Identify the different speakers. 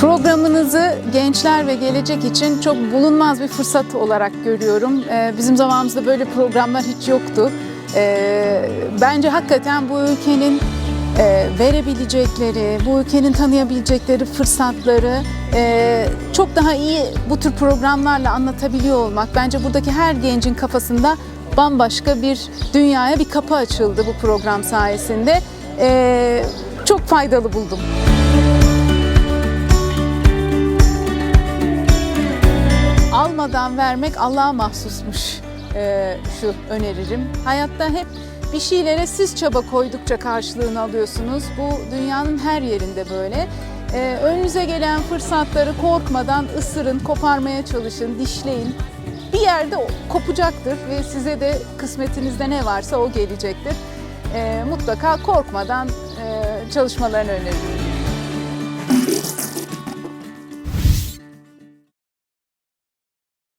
Speaker 1: programınızı gençler ve gelecek için çok bulunmaz bir fırsat olarak görüyorum. Ee, Bizim zamanımızda böyle programlar hiç yoktu. Ee, Bence hakikaten bu ülkenin e, verebilecekleri, bu ülkenin tanıyabilecekleri fırsatları e, çok daha iyi bu tür programlarla anlatabiliyor olmak. Bence buradaki her gencin kafasında bambaşka bir dünyaya bir kapı açıldı bu program sayesinde. Ee, Çok faydalı buldum. Almadan vermek Allah'a mahsusmuş ee, şu öneririm. Hayatta hep bir şeylere siz çaba koydukça karşılığını alıyorsunuz. Bu dünyanın her yerinde böyle. Ee, önünüze gelen fırsatları korkmadan ısırın, koparmaya çalışın, dişleyin. Bir yerde kopacaktır ve size de kısmetinizde ne varsa o gelecektir. Ee, mutlaka korkmadan e, çalışmalarını öneririm.